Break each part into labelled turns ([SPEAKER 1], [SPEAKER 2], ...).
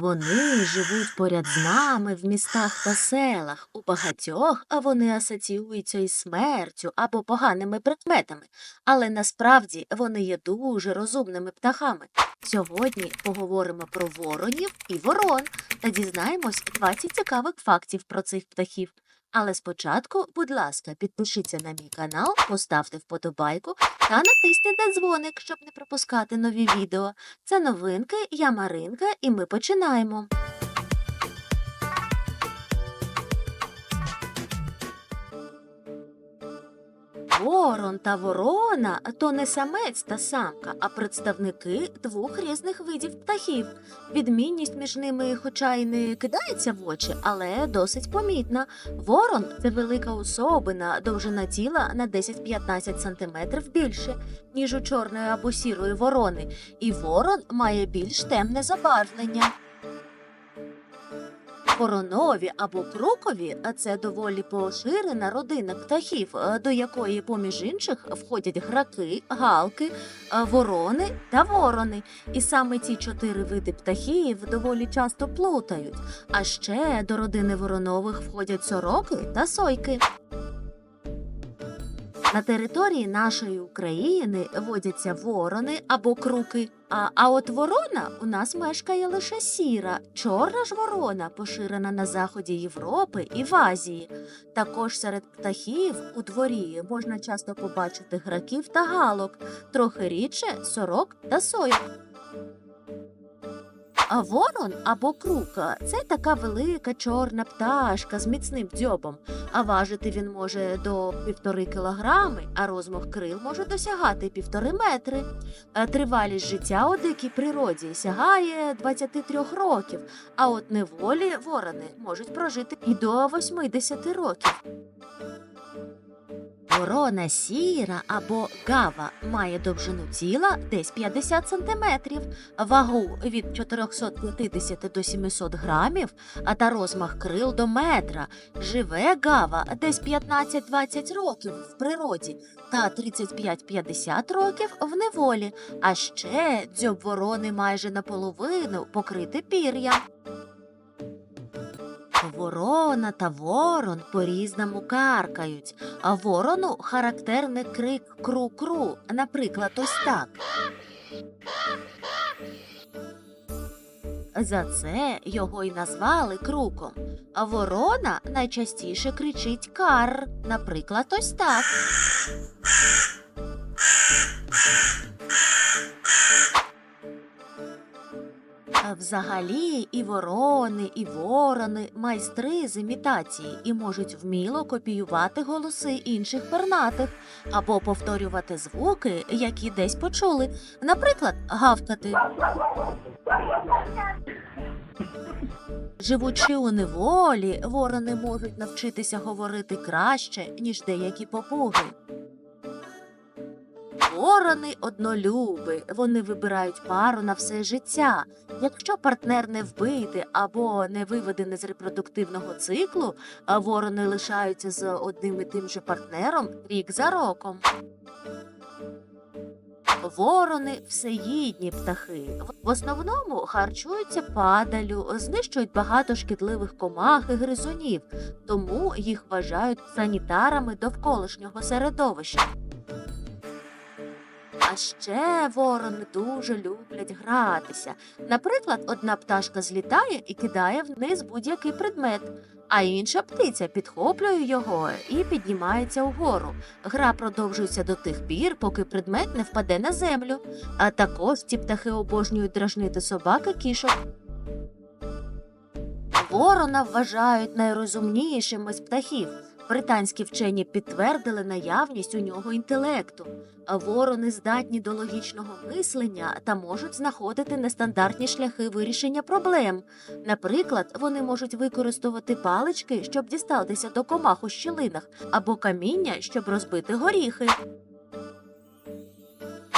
[SPEAKER 1] Вони живуть поряд з нами в містах та селах. У багатьох а вони асоціюються із смертю або поганими предметами, але насправді вони є дуже розумними птахами. Сьогодні поговоримо про воронів і ворон та дізнаємось 20 цікавих фактів про цих птахів. Але спочатку, будь ласка, підпишіться на мій канал, поставте вподобайку та натисніть на дзвоник, щоб не пропускати нові відео. Це новинки, я Маринка, і ми починаємо. Ворон та ворона то не самець та самка, а представники двох різних видів птахів. Відмінність між ними, хоча й не кидається в очі, але досить помітна. Ворон це велика особина, довжина тіла на 10-15 см більше, ніж у чорної або сірої ворони, і ворон має більш темне забарвлення. Воронові або крокові це доволі поширена родина птахів, е, до якої, поміж інших, входять граки, галки, е, ворони та ворони. І саме ці чотири види птахів доволі часто плутають. А ще до родини воронових входять сороки та сойки. На території нашої України водяться ворони або круки. А, а от ворона у нас мешкає лише сіра. Чорна ж ворона поширена на заході Європи і в Азії. Також серед птахів у дворі можна часто побачити граків та галок, трохи рідше сорок та сойок. А ворон або крука це така велика чорна пташка з міцним дзьобом. А важити він може до півтори кілограми, а розмах крил може досягати півтори метри. Е, Тривалість життя у дикій природі сягає 23 років, а от неволі ворони можуть прожити і до 80 років. Ворона сіра або гава має довжину тіла десь 50 см, вагу від 450 до 700 грамів, а та розмах крил до метра. Живе гава десь 15-20 років в природі та 35-50 років в неволі, а ще дзьоб ворони майже наполовину покрити пір'ям. Ворона та ворон по-різному каркають, а ворону характерний крик кру-кру, наприклад, ось так. За це його й назвали круком. А ворона найчастіше кричить кар, наприклад, ось так. Взагалі і ворони, і ворони майстри з імітації і можуть вміло копіювати голоси інших пернатих або повторювати звуки, які десь почули, наприклад, гавкати. Живучи у неволі, ворони можуть навчитися говорити краще, ніж деякі попуги. Ворони однолюби, вони вибирають пару на все життя. Якщо партнер не вбитий або не виведений з репродуктивного циклу, а ворони лишаються з одним і тим же партнером рік за роком. Ворони всеїдні птахи. В основному харчуються падалю, знищують багато шкідливих комах і гризунів, тому їх вважають санітарами довколишнього середовища. А ще ворони дуже люблять гратися. Наприклад, одна пташка злітає і кидає вниз будь-який предмет, а інша птиця підхоплює його і піднімається вгору. Гра продовжується до тих пір, поки предмет не впаде на землю. А також ці птахи обожнюють дражнити собак і кішок. Ворона вважають найрозумнішим із птахів. Британські вчені підтвердили наявність у нього інтелекту. А ворони здатні до логічного мислення та можуть знаходити нестандартні шляхи вирішення проблем. Наприклад, вони можуть використовувати палички, щоб дістатися до комах у щілинах, або каміння, щоб розбити горіхи.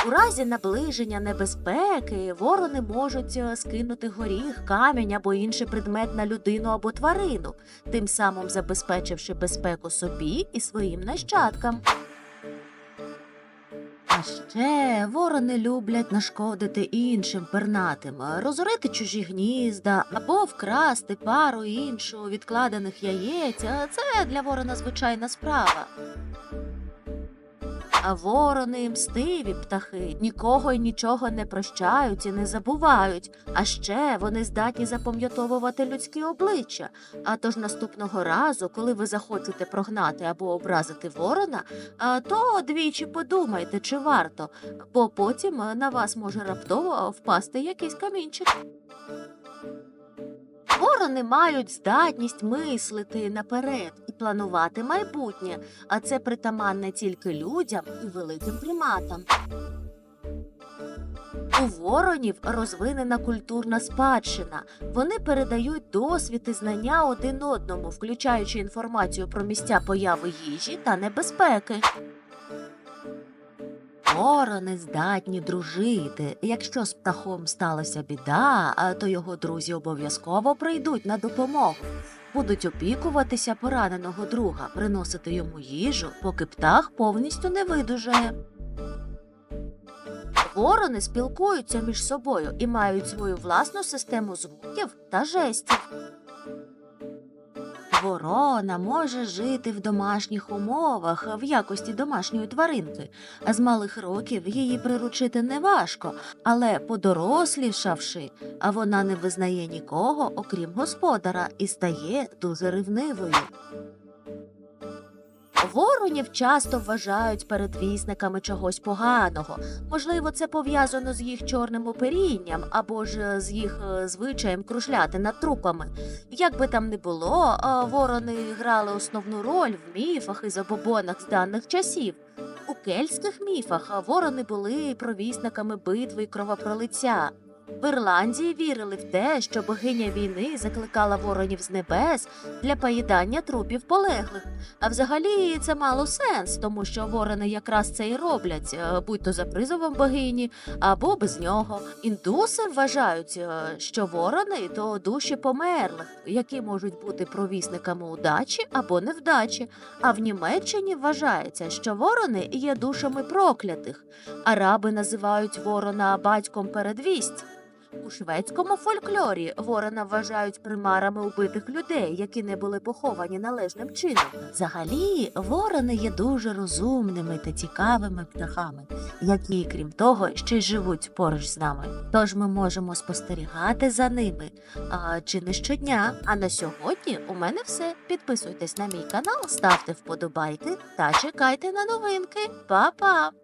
[SPEAKER 1] У разі наближення небезпеки ворони можуть е, скинути горіх, камінь або інший предмет на людину або тварину, тим самим забезпечивши безпеку собі і своїм нащадкам. А ще ворони люблять нашкодити іншим пернатим, е, розорити чужі гнізда або вкрасти пару іншу відкладених яєць. Це для ворона звичайна справа. А ворони мстиві птахи нікого й нічого не прощають і не забувають. А ще вони здатні запам'ятовувати людські обличчя. А тож наступного разу, коли ви захочете прогнати або образити ворона, то двічі подумайте, чи варто, бо потім на вас може раптово впасти якийсь камінчик. Ворони мають здатність мислити наперед планувати майбутнє, а це притаманне тільки людям і великим приматам. У воронів розвинена культурна спадщина. Вони передають досвід і знання один одному, включаючи інформацію про місця появи їжі та небезпеки. Ворони здатні дружити. Якщо з птахом сталася біда, то його друзі обов'язково прийдуть на допомогу. Будуть опікуватися пораненого друга, приносити йому їжу, поки птах повністю не видужає. Ворони спілкуються між собою і мають свою власну систему звуків та жестів. Ворона може жити в домашніх умовах в якості домашньої тваринки, а з малих років її приручити неважко, але подорослішавши, а вона не визнає нікого, окрім господара, і стає дуже ревнивою. Воронів часто вважають передвісниками чогось поганого. Можливо, це пов'язано з їх чорним оперінням або ж е, з їх е, звичаєм кружляти над трупами. Як би там не було, ворони грали основну роль в міфах і забобонах з даних часів. У кельтських міфах ворони були провісниками битви й кровопролиття. В Ірландії вірили в те, що богиня війни закликала воронів з небес для поїдання трупів полеглих. А взагалі це мало сенс, тому що ворони якраз це і роблять, е, будь то за призовом богині або без нього. Індуси вважають, е, що ворони то душі померлих, які можуть бути провісниками удачі або невдачі. А в Німеччині вважається, що ворони є душами проклятих. Араби називають ворона батьком передвість. У шведському фольклорі ворона вважають примарами убитих людей, які не були поховані належним чином. Взагалі, ворони є дуже розумними та цікавими птахами, які, крім того, ще й живуть поруч з нами. Тож ми можемо спостерігати за ними а, чи не щодня. А на сьогодні у мене все. Підписуйтесь на мій канал, ставте вподобайки та чекайте на новинки. Па-па!